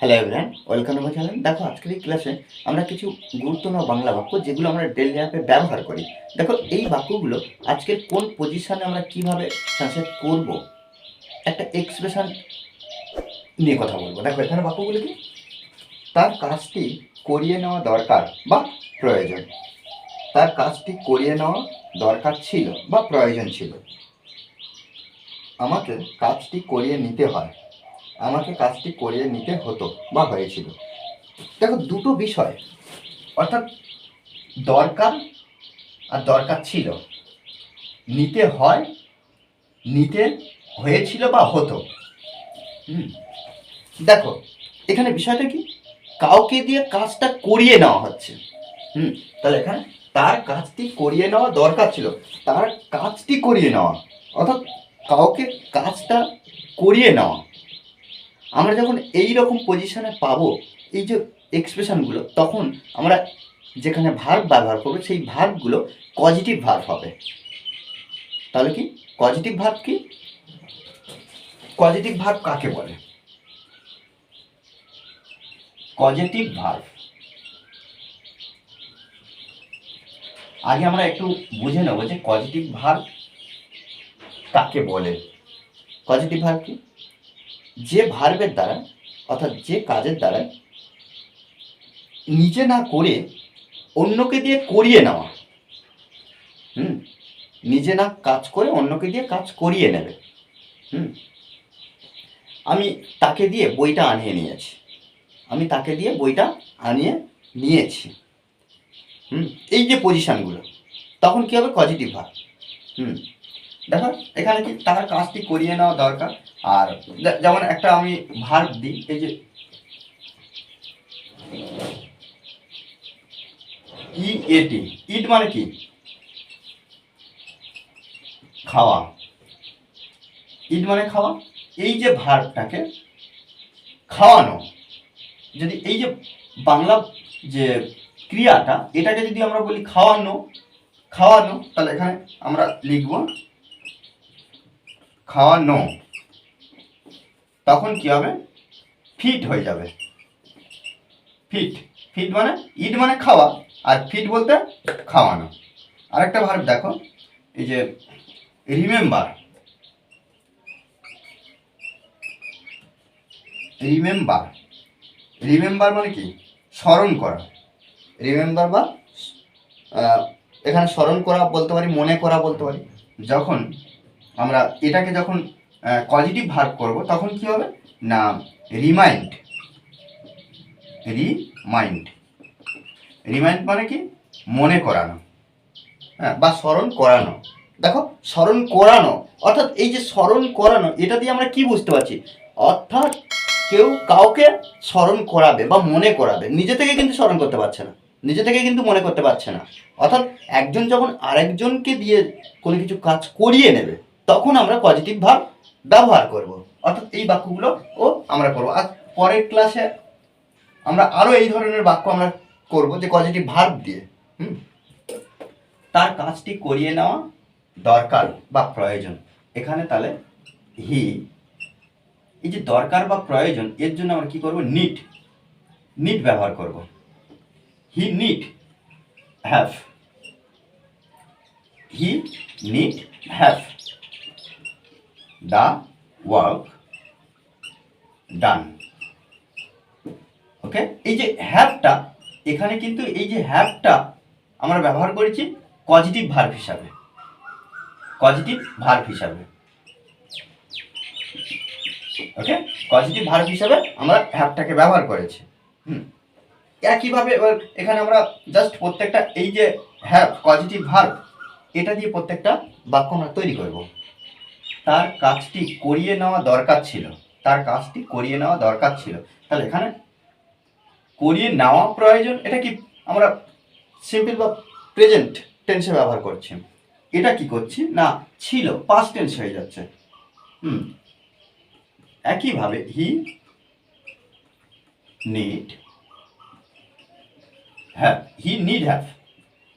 Hello everyone welcome আমার channel দেখো, আজকের এই ক্লাসে আমরা কিছু গুরুত্বপূর্ণ বাংলা বাক্য যেগুলো আমরা ডেলি লাইফে ব্যবহার করি। দেখো, এই বাক্যগুলো আজকের কোন পজিশনে আমরা কীভাবে ট্রান্সলেট করব, একটা এক্সপ্রেশন নিয়ে কথা বলব। দেখো, এখানে বাক্যগুলো কি? তার কাজটি করিয়ে নেওয়া দরকার বা প্রয়োজন। তার কাজটি করিয়ে নেওয়া দরকার ছিল বা প্রয়োজন ছিল। আমাকে কাজটি করিয়ে নিতে হয়। আমাকে কাজটি করিয়ে নিতে হতো বা হয়েছিল। দেখো, দুটো বিষয়, অর্থাৎ দরকার আর দরকার ছিল। নিতে হয়, নিতে হয়েছিল বা হতো। দেখো, এখানে বিষয়টা কি? কাউকে দিয়ে কাজটা করিয়ে নেওয়া হচ্ছে। হুম, তাহলে এখানে তার কাজটি করিয়ে নেওয়া দরকার ছিল। তার কাজটি করিয়ে নেওয়া, অর্থাৎ কাউকে কাজটা করিয়ে নেওয়া। আমরা যখন এই রকম পজিশনে পাবো, এই যে এক্সপ্রেশনগুলো তখন আমরা যেখানে ভার্ব ব্যবহার করব, সেই ভার্বগুলো পজিটিভ ভার্ব হবে। তাহলে কি? পজিটিভ ভার্ব কি? পজিটিভ ভার্ব কাকে বলে? পজিটিভ ভার্ব আগে আমরা একটু বুঝে নেব যে পজিটিভ ভার্ব কাকে বলে। পজিটিভ ভার্ব কি? যে ভার্বের দ্বারা, অর্থাৎ যে কাজের দ্বারা, নিজে না করে অন্যকে দিয়ে করিয়ে নেওয়া। হুম? নিজে না কাজ করে অন্যকে দিয়ে কাজ করিয়ে নেবে। হুম? আমি তাকে দিয়ে বইটা আনিয়ে নিয়েছি। আমি তাকে দিয়ে বইটা আনিয়ে নিয়েছি। হুম? এই যে পজিশানগুলো তখন কী হবে? Positive verb hmm? দেখো, এখানে কি তার কাজটি করিয়ে নেওয়া দরকার। আর যেমন একটা আমি ভার্ব দিই, এই যে ই এটি ইট মানে কি? খাওয়া। ইট মানে খাওয়া। এই যে ভার্বটাকে খাওয়ানো, যদি এই যে বাংলা যে ক্রিয়াটা, এটাকে যদি আমরা বলি খাওয়ানো খাওয়ানো, তাহলে এখানে আমরা লিখব খাওয়ানো, তখন কি হবে? ফিট হয়ে যাবে। ফিট। ফিট মানে ইট মানে খাওয়া, আর ফিট বলতে খাওয়ানো। আরেকটা ভার্ব দেখো, এই যে রিমেম্বার। রিমেম্বার। রিমেম্বার মানে কি? স্মরণ করা। রিমেম্বার বা এখানে স্মরণ করা বলতে পারি, মনে করা বলতে পারি। যখন আমরা এটাকে যখন পজিটিভ ভার্ব করব, তখন কি হবে? না রিমাইন্ড রিমাইন্ড রিমাইন্ড মানে কি? মনে করানো। হ্যাঁ বা স্মরণ করানো। দেখো, স্মরণ করানো, অর্থাৎ এই যে স্মরণ করানো, এটা দিয়ে আমরা কি বুঝতে পারছি? অর্থাৎ কেউ কাউকে স্মরণ করাবে বা মনে করাবে। নিজে থেকে কিন্তু স্মরণ করতে পারছে না। নিজে থেকে কিন্তু মনে করতে পারছে না। অর্থাৎ একজন যখন আরেকজনকে দিয়ে কোনো কিছু কাজ করিয়ে নেবে তখন আমরা পজিটিভ ভাব ব্যবহার করব। অর্থাৎ এই বাক্যগুলো ও আমরা করব। আর পরের ক্লাসে আমরা আরও এই ধরনের বাক্য আমরা করব যে পজিটিভ ভার্ব দিয়ে। হুম? তার কাজটি করিয়ে নেওয়া দরকার বা প্রয়োজন। এখানে তাহলে হি এই যে দরকার বা প্রয়োজন, এর জন্য আমরা কি করব? নিট নিট ব্যবহার করব। He need have he need have the work done okay এই যে হ্যাভটা এখানে কিন্তু এই যে হ্যাভটা আমরা ব্যবহার করেছি পজিটিভ ভার্ব হিসাবে। পজিটিভ ভার্ব হিসাবে। ওকে পজিটিভ ভার্ব হিসাবে আমরা হ্যাভটাকে ব্যবহার করেছি। হুম? একইভাবে এবার এখানে আমরা জাস্ট প্রত্যেকটা এই যে হ্যাভ পজিটিভ ভার্ব এটা দিয়ে প্রত্যেকটা বাক্য আমরা তৈরি করব। তার কাজটি করিয়ে নেওয়া দরকার ছিল। তার কাজটি করিয়ে নেওয়া দরকার ছিল। তাহলে এখানে করিয়ে নেওয়া প্রয়োজন, এটা কি আমরা সিম্পল বা প্রেজেন্ট টেন্সে ব্যবহার করছি? এটা কি করছি? না, ছিল পাস্ট টেন্স হয়ে যাচ্ছে। হুম, একইভাবে he need have he need have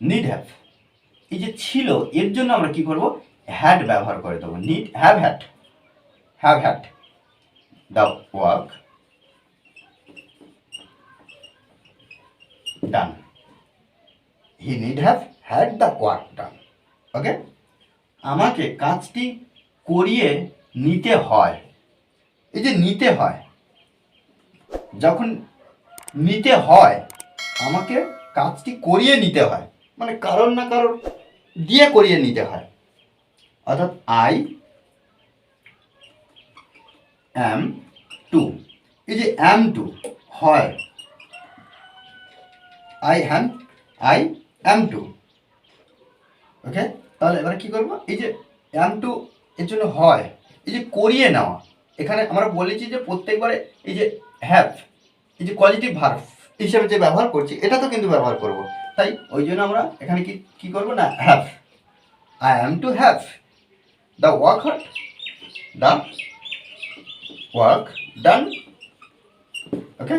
need have এই যে ছিল, এর জন্য আমরা কি করব? হ্যাড ব্যবহার করে দেবো। Need have had have had the work done he need have had the work done okay আমাকে কাজটি করিয়ে নিতে হয়। এই যে নিতে হয়, যখন নিতে হয়, আমাকে কাজটি করিয়ে নিতে হয়। মানে কারোর না কারোর দিয়ে করিয়ে নিতে হয়। অর্থাৎ আই অ্যাম টু এই যে অ্যাম টু হয় I am I am to okay তাহলে এবারে কি করব? এই যে অ্যাম টু এর জন্য হয়, এই যে করিয়ে নেওয়া। এখানে আমরা বলেছি যে প্রত্যেকবারে এই যে হ্যাভ এই যে কোয়ালিটি ভার্ভ হিসেবে যে ব্যবহার করছি, এটা তো কিন্তু ব্যবহার করব। তাই ওই জন্য আমরা এখানে কি কি করব না? Have I am to have the work had the work done okay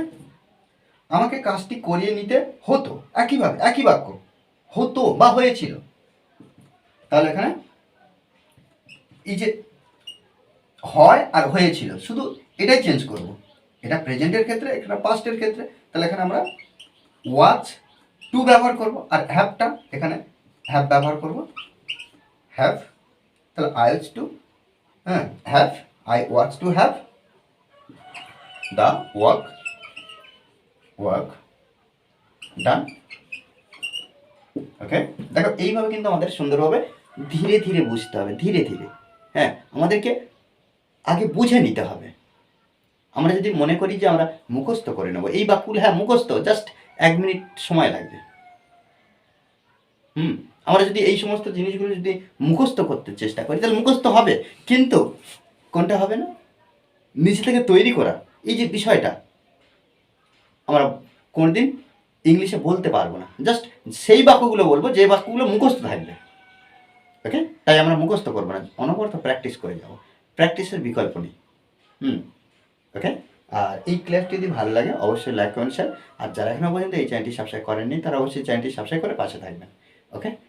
আমাকে কাজটি করিয়ে নিতে হতো, একইভাবে, একই বাক্য, হতো বা হয়েছিল। তাহলে এখানে এই যে হয় আর হয়েছিল, শুধু এটাই চেঞ্জ করব। এটা প্রেজেন্টের ক্ষেত্রে এখানে পাস্টের ক্ষেত্রে, তাহলে এখানে আমরা ওয়াচ টু ব্যবহার করব আর হ্যাভটা এখানে হ্যাভ ব্যবহার করব। হ্যাভ তাহলে আই ওয়াচ টু হ্যাঁ have I was to have the work work done okay দেখো, এইভাবে কিন্তু আমাদের সুন্দরভাবে ধীরে ধীরে বুঝতে হবে, ধীরে ধীরে। হ্যাঁ আমাদেরকে আগে বুঝে নিতে হবে। আমরা যদি মনে করি যে আমরা মুখস্থ করে নেব, এই বাক্যগুলো হ্যাঁ মুখস্থ জাস্ট এক মিনিট সময় লাগবে। হুম? আমরা যদি এই সমস্ত জিনিসগুলো যদি মুখস্থ করতে চেষ্টা করি, তাহলে মুখস্থ হবে। কিন্তু কোনটা হবে না? নিজে থেকে তৈরি করা। এই যে বিষয়টা, আমরা কোনোদিন ইংলিশে বলতে পারব না। জাস্ট সেই বাক্যগুলো বলব, যে বাক্যগুলো মুখস্থ থাকবে। ওকে? তাই আমরা মুখস্থ করব না। অনবরত প্র্যাকটিস করে যাব। প্র্যাকটিসের বিকল্প নেই। হুম? ওকে? আর এই ক্লাসটি যদি ভালো লাগে, অবশ্যই লাইক, কমেন্ট শেয়ার আর যারা এখনও পর্যন্ত এই চ্যানেলটি সাবস্ক্রাইব করেননি, তারা অবশ্যই চ্যানেলটি সাবস্ক্রাইব করে পাশে থাকবেন। ওকে?